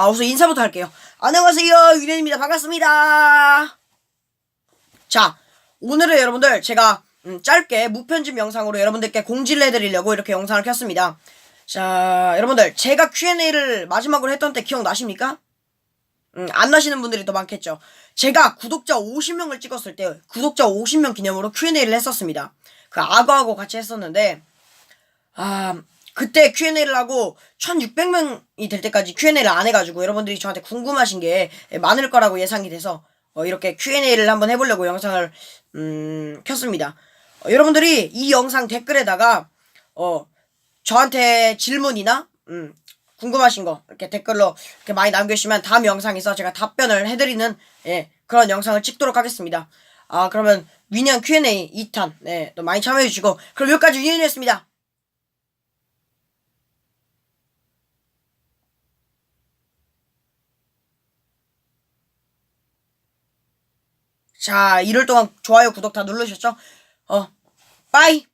아, 우선 인사부터 할게요. 안녕하세요. 윤현입니다. 반갑습니다. 자, 오늘은 여러분들 제가 음, 짧게 무편집 영상으로 여러분들께 공지를 해드리려고 이렇게 영상을 켰습니다. 자, 여러분들 제가 Q&A를 마지막으로 했던 때 기억나십니까? 음, 안 나시는 분들이 더 많겠죠. 제가 구독자 50명을 찍었을 때 구독자 50명 기념으로 Q&A를 했었습니다. 그 악어하고 같이 했었는데 아 그때 Q&A를 하고 1600명이 될 때까지 Q&A를 안 해가지고 여러분들이 저한테 궁금하신 게 많을 거라고 예상이 돼서 어, 이렇게 Q&A를 한번 해보려고 영상을 음, 켰습니다. 어, 여러분들이 이 영상 댓글에다가 어, 저한테 질문이나 음, 궁금하신 거 이렇게 댓글로 이렇게 많이 남겨주시면 다음 영상에서 제가 답변을 해드리는 예, 그런 영상을 찍도록 하겠습니다. 아 그러면 위년 Q&A 2탄 네, 또 많이 참여해주시고 그럼 여기까지 위년이었습니다. 자, 이럴 동안 좋아요, 구독 다 누르셨죠? 어, 빠이!